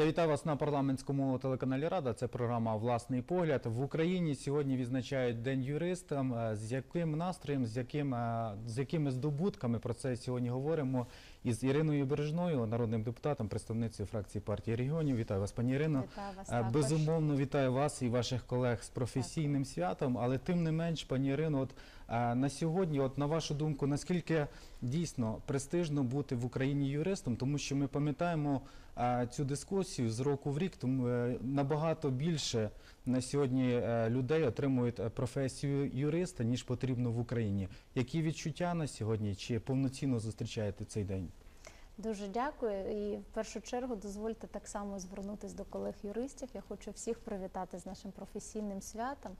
Я вітаю вас на парламентському телеканалі Рада. Це програма Власний погляд в Україні. Сьогодні відзначають День юристам. Е, З яким настроєм, з яким е, з якими здобутками про це сьогодні говоримо із Іриною Бережною, народним депутатом, представницею фракції партії регіонів. Вітаю вас, пані Ірино. Вітаю вас Е, також. Безумовно, вітаю вас і ваших колег з професійним святом. Але тим не менш, пані Ірино, от на сьогодні, от на вашу думку, наскільки дійсно престижно бути в Україні юристом, тому що ми пам'ятаємо цю дискусію з року в рік, тому е, набагато більше на сьогодні е, людей отримують е, професію юриста ніж потрібно в Україні. Які відчуття на сьогодні? Чи повноцінно зустрічаєте цей день? Дуже дякую. І в першу чергу дозвольте так само звернутися до колег-юристів. Я хочу всіх привітати з нашим професійним святом,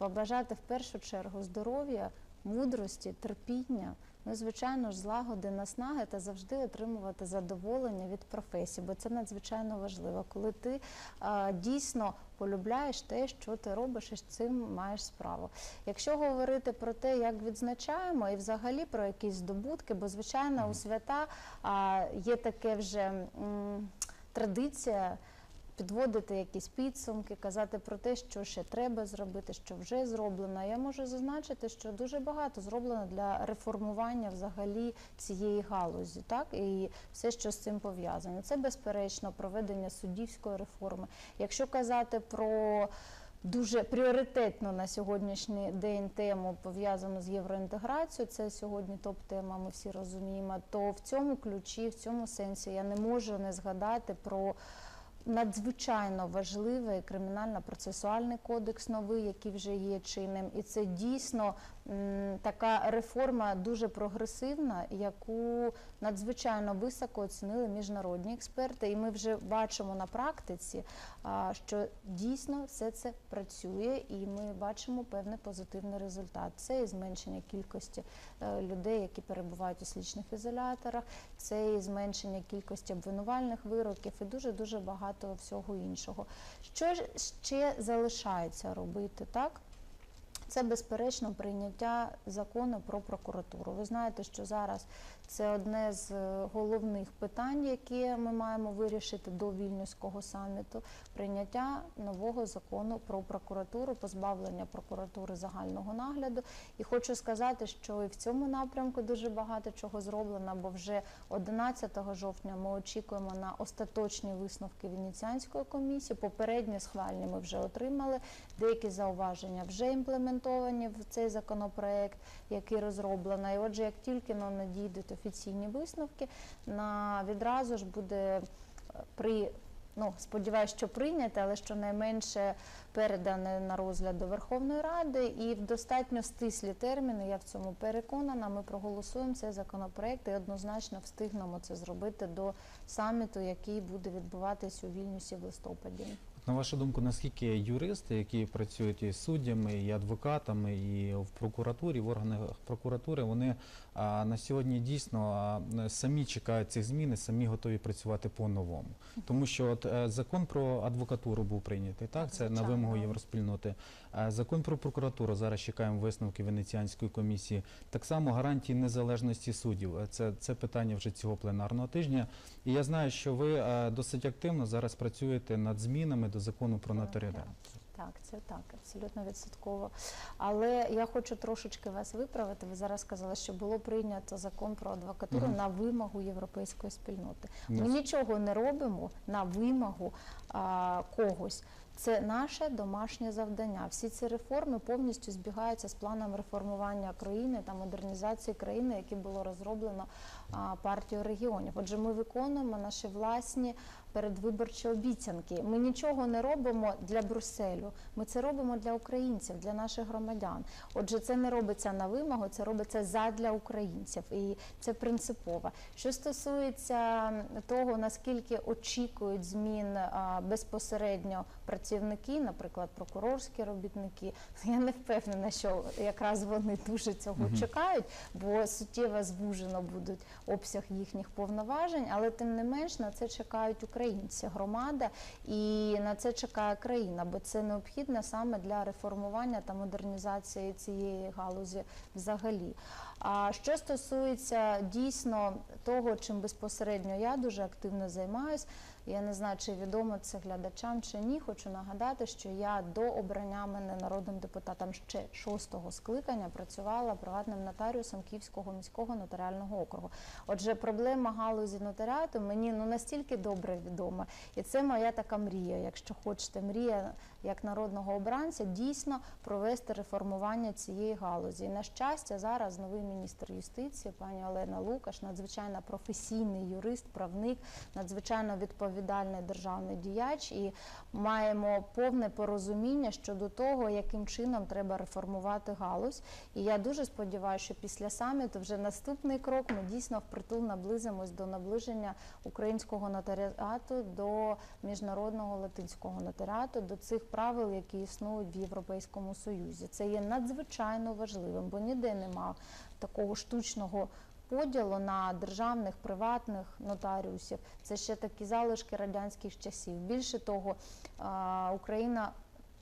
побажати в першу чергу здоров'я, мудрості, терпіння. Ну, і, звичайно ж, злагоди, наснаги та завжди отримувати задоволення від професії, бо це надзвичайно важливо, коли ти а, дійсно полюбляєш те, що ти робиш і з цим маєш справу. Якщо говорити про те, як відзначаємо, і взагалі про якісь здобутки, бо звичайно у свята а, є таке вже м, традиція. Підводити якісь підсумки, казати про те, що ще треба зробити, що вже зроблено. Я можу зазначити, що дуже багато зроблено для реформування взагалі цієї галузі, так і все, що з цим пов'язано. Це безперечно проведення суддівської реформи. Якщо казати про Дуже пріоритетно на сьогоднішній день тему пов'язану з євроінтеграцією. Це сьогодні топ-тема, ми всі розуміємо. То в цьому ключі, в цьому сенсі я не можу не згадати про надзвичайно важливий кримінально-процесуальний кодекс новий, який вже є чинним, і це дійсно така реформа дуже прогресивна, яку надзвичайно високо оцінили міжнародні експерти. І ми вже бачимо на практиці, що дійсно все це працює, і ми бачимо певний позитивний результат. Це і зменшення кількості е, людей, які перебувають у слідчних ізоляторах, це і зменшення кількості обвинувальних вироків, і дуже дуже багато всього іншого. Що ще залишається робити так? Це безперечно прийняття закону про прокуратуру. Ви знаєте, що зараз це одне з е, головних питань, які ми маємо вирішити до вільнюського саміту. Прийняття нового закону про прокуратуру, позбавлення прокуратури загального нагляду. І хочу сказати, що і в цьому напрямку дуже багато чого зроблено, бо вже 11 жовтня ми очікуємо на остаточні висновки Венеціанської комісії. Попередні схвальні ми вже отримали. Деякі зауваження вже імплементовані в цей законопроект, який розроблено. І отже, як тільки нам надійдуть офіційні висновки, на відразу ж буде е, при ну сподіваюся, що прийняте, але щонайменше передане на розгляд до Верховної Ради і в достатньо стислі терміни. Я в цьому переконана. Ми проголосуємо цей законопроект і однозначно встигнемо це зробити до саміту, який буде відбуватись у Вільнюсі в листопаді. На вашу думку, наскільки юристи, які працюють і суддями, і адвокатами, і в прокуратурі, в органах прокуратури, вони а, на сьогодні дійсно а, самі чекають цих змін і самі готові працювати по-новому? Тому що от е, закон про адвокатуру був прийнятий, так це на вимогу євроспільноти. Е, Закон про прокуратуру зараз чекаємо висновки Венеціанської комісії. Так само гарантії незалежності суддів. Е, Це, це питання вже цього пленарного тижня. І я знаю, що ви досить активно зараз працюєте над змінами до закону про нотаріат. Так, це так, абсолютно відсотково. Але я хочу трошечки вас виправити. Ви зараз сказали, що було прийнято закон про адвокатуру на вимогу європейської спільноти. Ми нічого не робимо на вимогу а, когось. Це наше домашнє завдання. Всі ці реформи повністю збігаються з планом реформування країни та модернізації країни, яке було розроблено партією регіонів. Отже, ми виконуємо наші власні передвиборчі обіцянки. Ми нічого не робимо для Брюсселю. Ми це робимо для українців, для наших громадян. Отже, це не робиться на вимогу, це робиться задля українців, і це принципово. Що стосується того, наскільки очікують змін безпосередньо працівники, наприклад, прокурорські робітники, я не впевнена, що якраз вони дуже цього Мгм. чекають, бо суттєво звужено будуть обсяг їхніх повноважень, але тим не менш на це чекають українці, громада, і на це чекає країна, бо це необхідно саме для реформування та модернізації цієї галузі взагалі. А що стосується дійсно того, чим безпосередньо я дуже активно займаюсь, Я не знаю, чи відомо це глядачам чи ні. Хочу нагадати, що я до обрання мене народним депутатом ще шостого скликання працювала приватним нотаріусом Київського міського нотаріального округу. Отже, проблема галузі нотаріату мені ну настільки добре відома, і це моя така мрія. Якщо хочете, мрія як народного обранця дійсно провести реформування цієї галузі. І на щастя, зараз новий міністр юстиції, пані Олена Лукаш, надзвичайно професійний юрист, правник, надзвичайно відповідальний державний діяч, і маємо повне порозуміння щодо того, яким чином треба реформувати галузь. І я дуже сподіваюся, що після саміту вже наступний крок ми дійсно впритул наблизимось до наближення українського нотаріату до міжнародного латинського нотаріату, до цих правил, які існують в Європейському Союзі. Це є надзвичайно важливим, бо ніде нема такого штучного. Поділу на державних приватних нотаріусів це ще такі залишки радянських часів. Більше того, Україна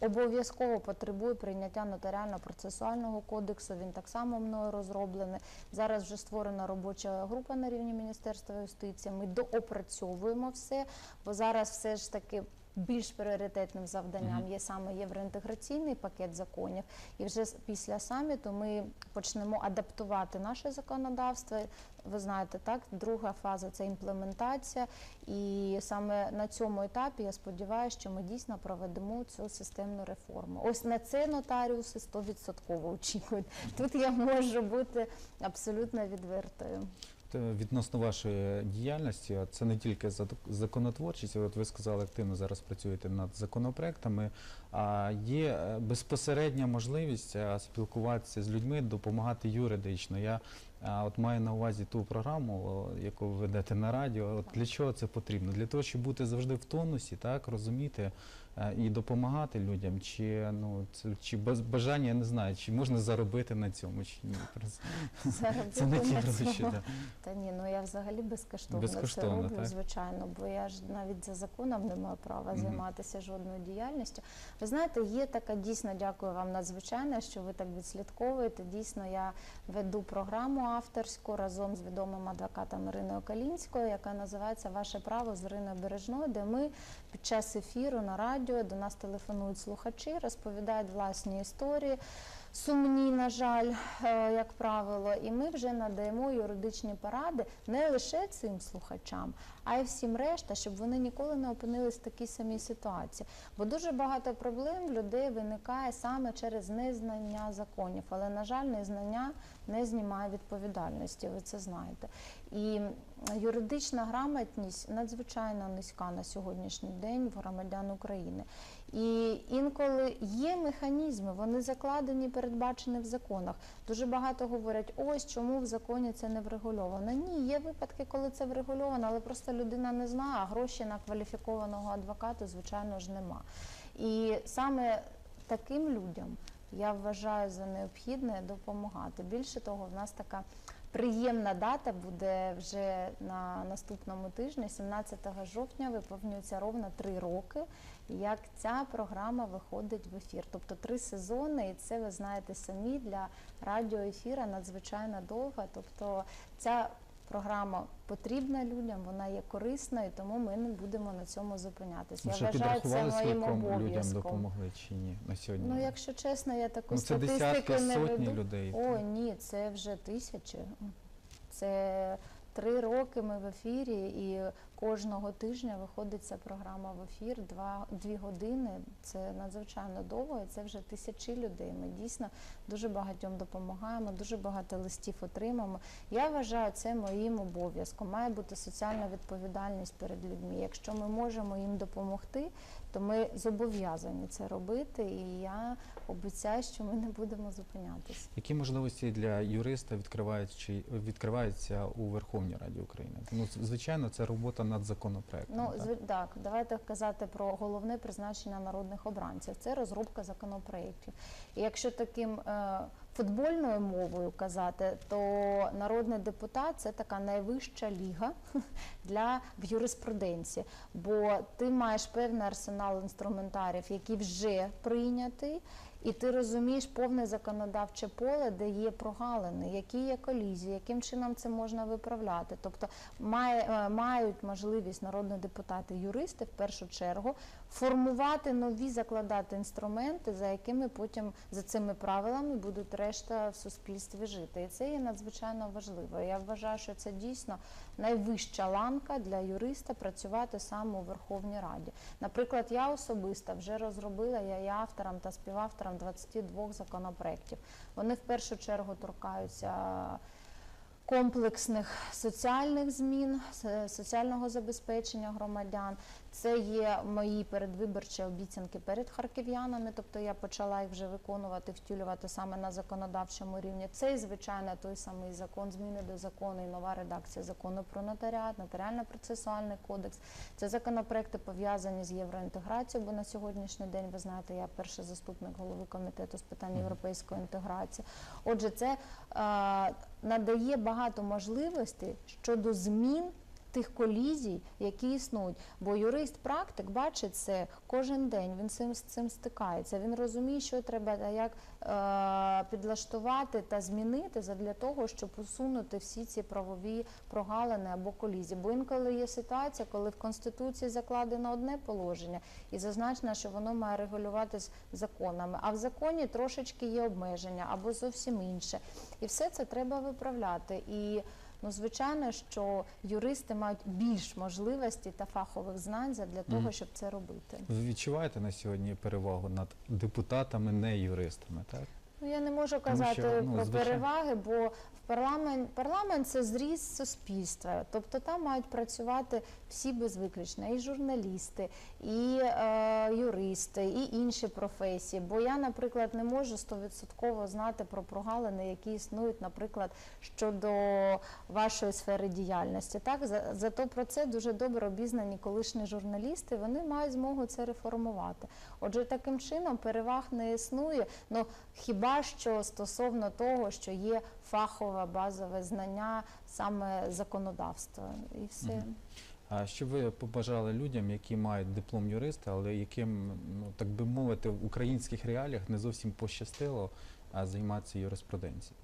обов'язково потребує прийняття нотаріально-процесуального кодексу. Він так само мною розроблений. Зараз вже створена робоча група на рівні Міністерства юстиції. Ми доопрацьовуємо все, бо зараз все ж таки. Більш пріоритетним завданням є саме євроінтеграційний пакет законів, і вже після саміту ми почнемо адаптувати наше законодавство. Ви знаєте, так друга фаза це імплементація, і саме на цьому етапі я сподіваюся, що ми дійсно проведемо цю системну реформу. Ось на це нотаріуси 100% очікують. Тут я можу бути абсолютно відвертою. Е, Відносно вашої діяльності, це не тільки законотворчість, от ви сказали, активно зараз працюєте над законопроектами, а є е, безпосередня можливість е, спілкуватися з людьми, допомагати юридично. Я от маю на увазі ту програму, яку ви ведете на радіо. От для чого це потрібно? Для того, щоб бути завжди в тонусі, так розуміти і допомагати людям, чи ну це чи без бажання, я не знаю, чи можна заробити на цьому, чи ні. Просто Це не ті Заробити на гроші. цьому. да. Та ні, ну я взагалі безкоштовно, Безкоштовно, це роблю, так? звичайно, бо я ж навіть за законом не маю права займатися жодною діяльністю. Ви знаєте, є така дійсно, дякую вам надзвичайно, що ви так відслідковуєте. Дійсно, я веду програму авторську разом з відомим адвокатом Іриною Калінською, яка називається Ваше право з Іриною Бережною, де ми під час ефіру на радіо до нас телефонують слухачі, розповідають власні історії. Сумні, на жаль, е, як правило, і ми вже надаємо юридичні поради не лише цим слухачам, а й всім решта, щоб вони ніколи не опинились в такій самій ситуації. Бо дуже багато проблем в людей виникає саме через незнання законів. Але, на жаль, незнання не знімає відповідальності. Ви це знаєте. І юридична грамотність надзвичайно низька на сьогоднішній день в громадян України. І інколи є механізми, вони закладені, передбачені в законах. Дуже багато говорять, ось чому в законі це не врегульовано. Ні, є випадки, коли це врегульовано, але просто людина не знає, а гроші на кваліфікованого адвоката, звичайно ж, нема. І саме таким людям я вважаю за необхідне допомагати. Більше того, в нас така приємна дата буде вже на наступному тижні, 17 жовтня, виповнюється ровно три роки, як ця програма виходить в ефір. Тобто три сезони, і це ви знаєте самі для радіоефіра надзвичайно довго. Тобто ця програма потрібна людям, вона є корисною, тому ми не будемо на цьому зупинятися. Я вважаю це моїм обов'язком. людям допомогли чи ні на сьогодні? Ну, якщо чесно, я таку Ну, це статистику десятки, не сотні веду. людей. О, ні, це вже тисячі. Це три роки ми в ефірі, і кожного тижня виходить ця програма в ефір. Два дві години. Це надзвичайно довго. і Це вже тисячі людей. Ми дійсно дуже багатьом допомагаємо, дуже багато листів отримаємо. Я вважаю це моїм обов'язком. Має бути соціальна відповідальність перед людьми. Якщо ми можемо їм допомогти, то ми зобов'язані це робити. І я обіцяю, що ми не будемо зупинятися. Які можливості для юриста відкриваються у Верховній Раді України? Ну, звичайно, це робота над законопроектом. Ну так? так, давайте казати про головне призначення народних обранців. Це розробка законопроєктів. І якщо таким е, футбольною мовою казати, то народний депутат це така найвища ліга для в юриспруденції, бо ти маєш певний арсенал інструментарів, який вже прийнятий. І ти розумієш повне законодавче поле, де є прогалини, які є колізії, яким чином це можна виправляти. Тобто має, е, мають можливість народні депутати, юристи в першу чергу формувати нові, закладати інструменти, за якими потім за цими правилами будуть решта в суспільстві жити. І це є надзвичайно важливо. Я вважаю, що це дійсно найвища ланка для юриста працювати саме у Верховній Раді. Наприклад, я особисто вже розробила, я є автором та співавтором 22 законопроєктів. Вони в першу чергу торкаються комплексних соціальних змін, соціального забезпечення громадян. Це є мої передвиборчі обіцянки перед харків'янами, тобто я почала їх вже виконувати, втілювати саме на законодавчому рівні. Це, і, звичайно, той самий закон, зміни до закону і нова редакція закону про нотаріат, нотаріально-процесуальний кодекс. Це законопроекти пов'язані з євроінтеграцією, бо на сьогоднішній день, ви знаєте, я перший заступник голови комітету з питань європейської інтеграції. Отже, це е, надає багато можливостей щодо змін. Тих колізій, які існують, бо юрист-практик бачить це кожен день. Він цим з цим стикається. Він розуміє, що треба як е, підлаштувати та змінити для того, щоб усунути всі ці правові прогалини або колізії. Бо інколи є ситуація, коли в конституції закладено одне положення і зазначено, що воно має регулюватись законами, а в законі трошечки є обмеження або зовсім інше. І все це треба виправляти. І ну, звичайно, що юристи мають більш можливості та фахових знань для того, mm. щоб це робити. Ви відчуваєте на сьогодні перевагу над депутатами, не юристами, так? Ну я не можу казати що, ну, про звичайно- переваги, бо парламент парламент це зріз суспільства. Тобто там мають працювати всі без виключення, і журналісти, і е, юристи, і інші професії. Бо я, наприклад, не можу стовідсотково знати про прогалини, які існують, наприклад, щодо вашої сфери діяльності. Так за зато про це дуже добре обізнані колишні журналісти. Вони мають змогу це реформувати. Отже, таким чином переваг не існує. Ну хіба що стосовно того, що є фахове базове знання саме законодавства, і все. А що ви побажали людям, які мають диплом юриста, але яким, ну так би мовити, в українських реаліях не зовсім пощастило займатися юриспруденцією?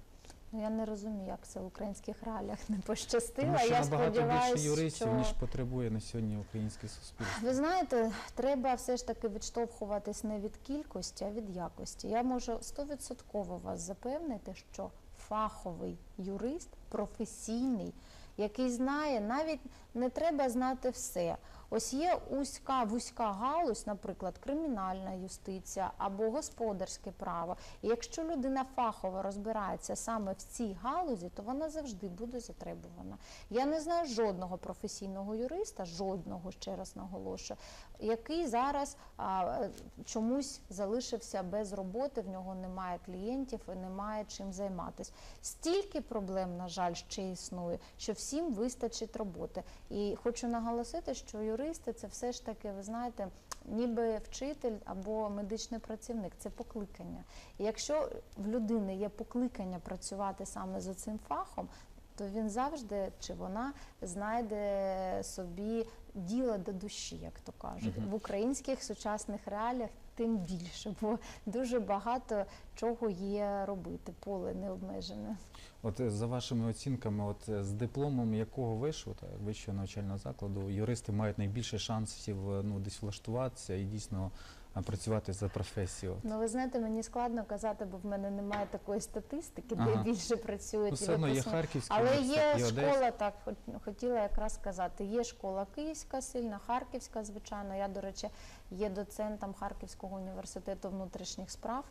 Ну я не розумію, як це в українських реаліях не пощастило. Тому що я набагато більше юристів, що... ніж потребує на сьогодні українське суспільство. Ви знаєте, треба все ж таки відштовхуватись не від кількості, а від якості. Я можу стовідсотково вас запевнити, що фаховий юрист, професійний, який знає, навіть не треба знати все. Ось є узька вузька галузь, наприклад, кримінальна юстиція або господарське право. І якщо людина фахово розбирається саме в цій галузі, то вона завжди буде затребувана. Я не знаю жодного професійного юриста, жодного ще раз наголошую, який зараз а, чомусь залишився без роботи, в нього немає клієнтів і немає чим займатися. Стільки проблем, на жаль, ще існує, що всім вистачить роботи. І хочу наголосити, що юристи це все ж таки, ви знаєте, ніби вчитель або медичний працівник, це покликання. І якщо в людини є покликання працювати саме за цим фахом, то він завжди чи вона знайде собі діло до душі, як то кажуть. Мгм. В українських сучасних реаліях тим більше, бо дуже багато чого є робити, поле не обмежене. От е, за вашими оцінками, от е, з дипломом якого вишу, так, вищого навчального закладу, юристи мають найбільше шансів е, ну, десь влаштуватися і дійсно е, працювати за професією. Ну, ви знаєте, мені складно казати, бо в мене немає такої статистики, де Ага. більше працюють Ну, все одно є. Харківський Але університет, є є Одеський. школа, так хот- хотіла якраз сказати. Є школа київська сильна, харківська, звичайно. Я, до речі, є доцентом Харківського університету внутрішніх справ,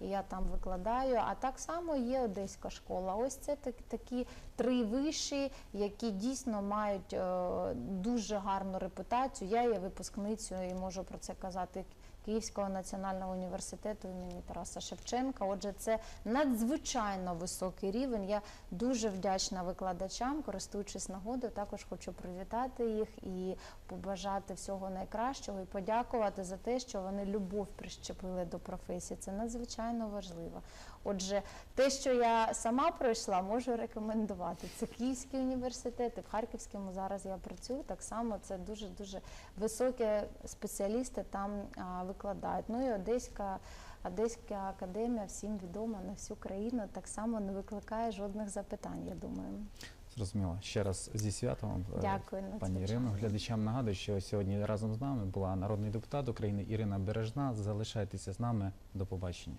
і я там викладаю. А так само є одеська школа. Ось це так, такі три виші, які дійсно мають е, дуже гарну репутацію. Я є випускницею і можу про це казати Київського національного університету імені Тараса Шевченка. Отже, це надзвичайно високий рівень. Я дуже вдячна викладачам, користуючись нагодою, також хочу привітати їх і побажати всього найкращого і подякувати за те, що вони любов прищепили до професії. Це надзвичайно важливо. Отже, те, що я сама пройшла, можу рекомендувати. Це Київський університет, і в Харківському зараз я працюю. Так само це дуже дуже високі спеціалісти там а, викладають. Ну і Одеська. Одеська академія всім відома на всю країну, так само не викликає жодних запитань, я думаю. Зрозуміло. Ще раз зі святом вам, е, Дякую, пані надзвичайно. Ірино. Глядачам нагадую, що сьогодні разом з нами була народний депутат України Ірина Бережна. Залишайтеся з нами. До побачення.